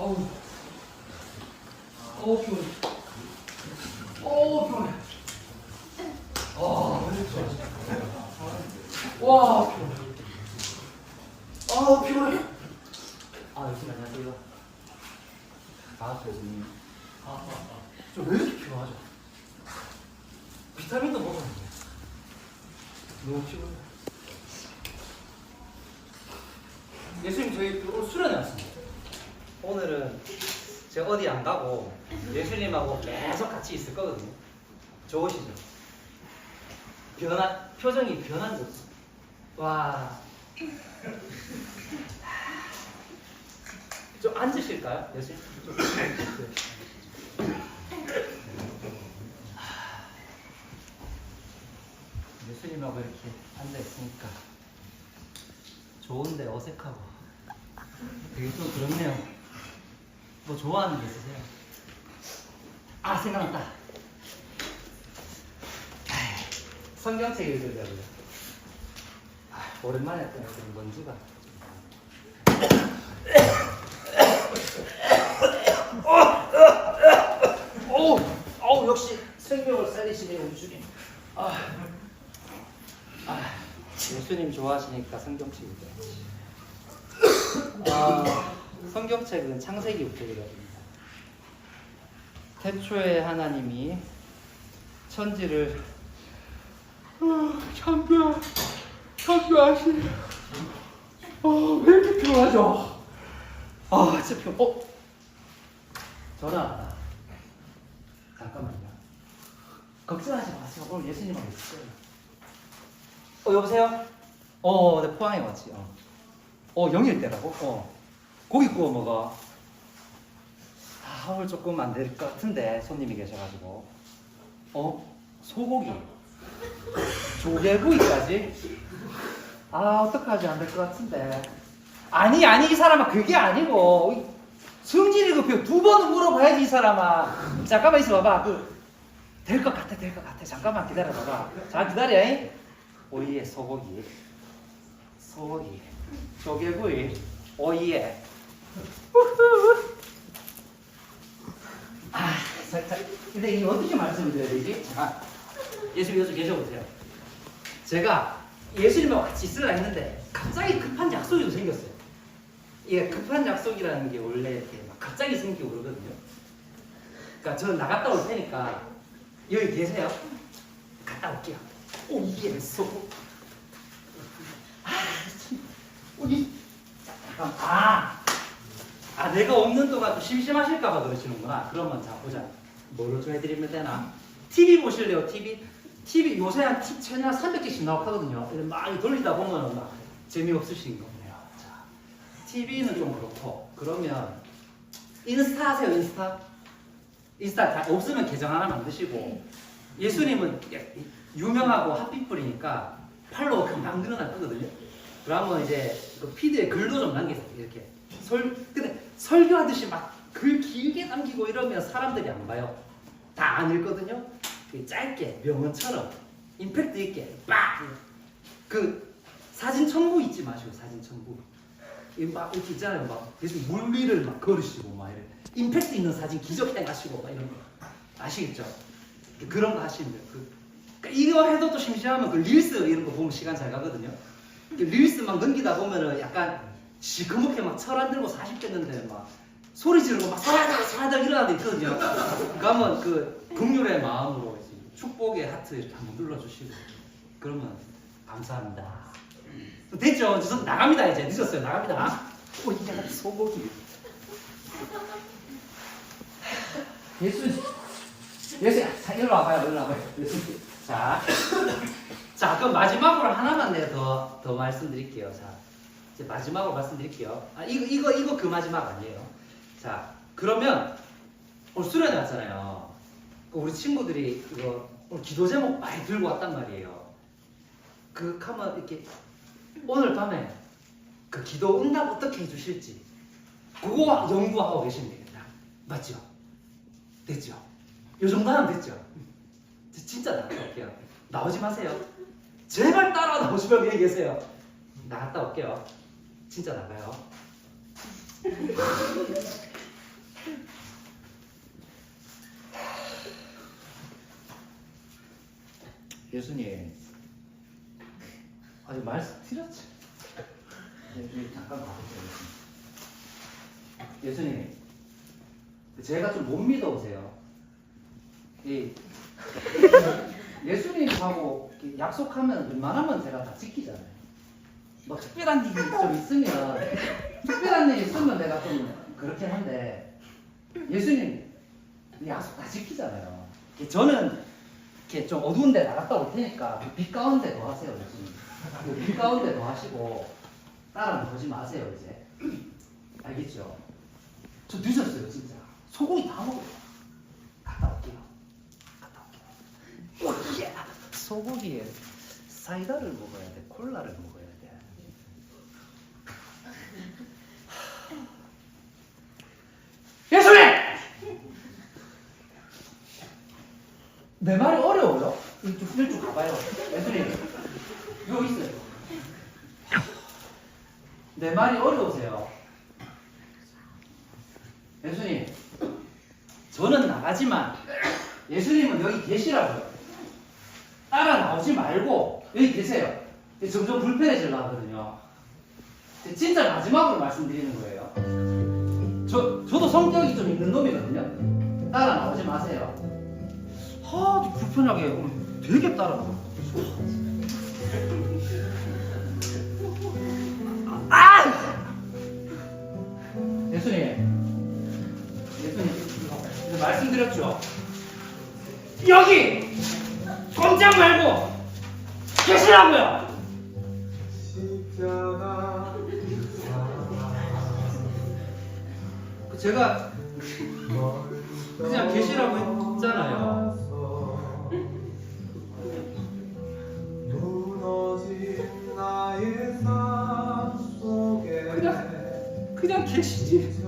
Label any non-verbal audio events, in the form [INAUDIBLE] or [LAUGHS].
어우. 어우, 피곤해. 어우, 피곤해. 아, 와, 피곤해. 아, 피곤해. 아, 여기 안녕하세요. 아, 교수님. 아, 아, 아. 저왜 이렇게 피곤하죠? 비타민도 먹었는데. 너무 피곤해. 예수님, 저희 오늘 수련회 왔습니다. 오늘은 제가 어디 안 가고 예수님하고 계속 같이 있을 거거든요. 좋으시죠? 변한 표정이 변한 적. 와. 좀 앉으실까요, 예수님? 좀. 예수님하고 이렇게 앉아 있으니까 좋은데 어색하고 되게 좀 그렇네요. 뭐 좋아하는 게 있으세요? 아 생각났다. 성경책 읽으려고요. 아, 오랜만에 했더니 좀 먼지가. 어우, 어우 역시 생명을 살리시네 우리 주님. 아, 아, 예수님 좋아하시니까 성경책 읽어야지. 아, 성경책은 읽어야 됩니다. 태초에 하나님이 천지를 참교하시네. 아, 왜 이렇게 피곤하죠? 아, 진짜 피곤. 어? 전화 왔다. 잠깐만요. 걱정하지 마세요. 오늘 예수님하고 있어요. 어, 여보세요? 어, 내 포항에 왔지. 어. 어, 영일 때라고? 어. 고기 구워 먹어. 아, 오늘 조금 안 될 것 같은데, 손님이 계셔가지고. 어? 소고기. 조개구이까지? 아, 어떡하지? 안 될 것 같은데. 아니, 아니, 이 사람아. 그게 아니고. 성질이 급해. 두 번은 물어봐야지, 이 사람아. 잠깐만 있어봐봐. 그, 될 것 같아, 될 것 같아. 잠깐만 기다려봐봐. 자, 기다려, 잉? 오이에 소고기. 소고기. 조개구이. 오이에. 아, 자, 자, 근데 이거 어떻게 말씀을 드려야 되지? 자, 예수님 여기 계셔보세요. 제가 예수님하고 같이 있으려 했는데 갑자기 급한 약속이 좀 생겼어요. 이게 급한 약속이라는 게 원래 이렇게 막 갑자기 생기고 그러거든요. 그러니까 저는 나갔다 올 테니까 여기 계세요. 갔다 올게요. 오, 이게 소. 아, 참. 우리 잠깐. 아, 아 내가 없는 동안 또 심심하실까봐 그러시는구나. 그러면 자 보자. 뭐로 좀 해드리면 되나? TV 보실래요? TV? TV 요새 한 T 채널 300개씩 나오거든요. 막 돌리다 보면 막 재미없으신 거네요. 자, TV는 좀 그렇고 그러면 인스타 하세요. 인스타. 인스타 다 없으면 계정 하나 만드시고 예수님은 유명하고 핫피플이니까 팔로워 금방 늘어날 거거든요. 그러면 이제 그 피드에 글도 좀 남기세요. 이렇게 설 근데 설교하듯이 막 글 길게 남기고 이러면 사람들이 안 봐요. 다 안 읽거든요. 그 짧게 명언처럼 임팩트 있게 빡 그 사진 첨부 잊지 마시고 사진 첨부. 이막 이렇게 있잖아요. 막 계속 물 위를 막 걸으시고 막 이래. 임팩트 있는 사진 기적행 하시고 막 이런 거 아시겠죠? 그런 거 하시면 돼요. 그, 그러니까 이거 해도 또 심심하면 그 릴스 이런 거 보면 시간 잘 가거든요. 그 릴스 막 넘기다 보면은 약간 시커멓게 막 철 안 들고 40 됐는데 막 소리 지르고 막 사라다 사라다 일어나는 데 있거든요. 그러면 그 긍휼의 마음으로 이제 축복의 하트 이렇게 한번 눌러주시고 그러면 감사합니다. 됐죠? 저 나갑니다 이제 늦었어요 나갑니다. 오 이게 소고기. 예수 예수 자 일로 와봐요 일로 와봐요 예수 자. 자 그럼 마지막으로 하나만 내가 더, 더 말씀드릴게요. 자 이제 마지막으로 말씀드릴게요. 아 이거 이거 이거 그 마지막 아니에요. 자 그러면 오늘 수련회 왔잖아요. 그 우리 친구들이 이거 오늘 기도 제목 많이 들고 왔단 말이에요. 그 하면 이렇게 오늘 밤에 그 기도 응답 어떻게 해주실지 그거 연구하고 계시면 되겠다. 맞죠? 됐죠? 요 정도 하면 됐죠? 저 진짜 나갔다 올게요. 나오지 마세요. 제발 따라 나오시면 여기 계세요. 나갔다 올게요. 진짜 나가요. [LAUGHS] 예수님 아직 말씀 드렸죠? 예수님 잠깐 가보세요 예수님 예수님 제가 좀 못 믿어오세요 이 [LAUGHS] 예수님하고 약속하면 웬만하면 제가 다 지키잖아요 뭐 특별한 일이 좀 있으면 특별한 일이 있으면 내가 좀 그렇긴 한데 예수님 약속 다 지키잖아요. 저는 이렇게 좀 어두운 데 나갔다 올 테니까 그빛 가운데 더 하세요 예수님. 그빛 가운데 더 하시고 따라는 보지 마세요 이제. 알겠죠? 저 늦었어요 진짜. 소고기 다 먹어요. 갔다 올게요. 갔다 올게요. 오예! 소고기에 사이다를 먹어야 돼 콜라를 먹어야 돼 예수님! 내 말이 어려워요? 이쪽 이쪽 가봐요. 예수님 여기 있어요. 내 말이 어려우세요. 예수님 저는 나가지만 예수님은 여기 계시라고요. 따라 나오지 말고 여기 계세요. 점점 불편해지려 하거든요. 진짜 마지막으로 말씀드리는 거예요. 저, 저도 성격이 좀 있는 놈이거든요. 따라 나오지 마세요 하 불편하게 오늘 되게 따라 나와 아! 예수님. 예수님 이거 말씀드렸죠? 여기 꼼짝 말고 계시라고요. 십자가. 제가 그냥 계시라고 했잖아요 그냥 그냥 계시지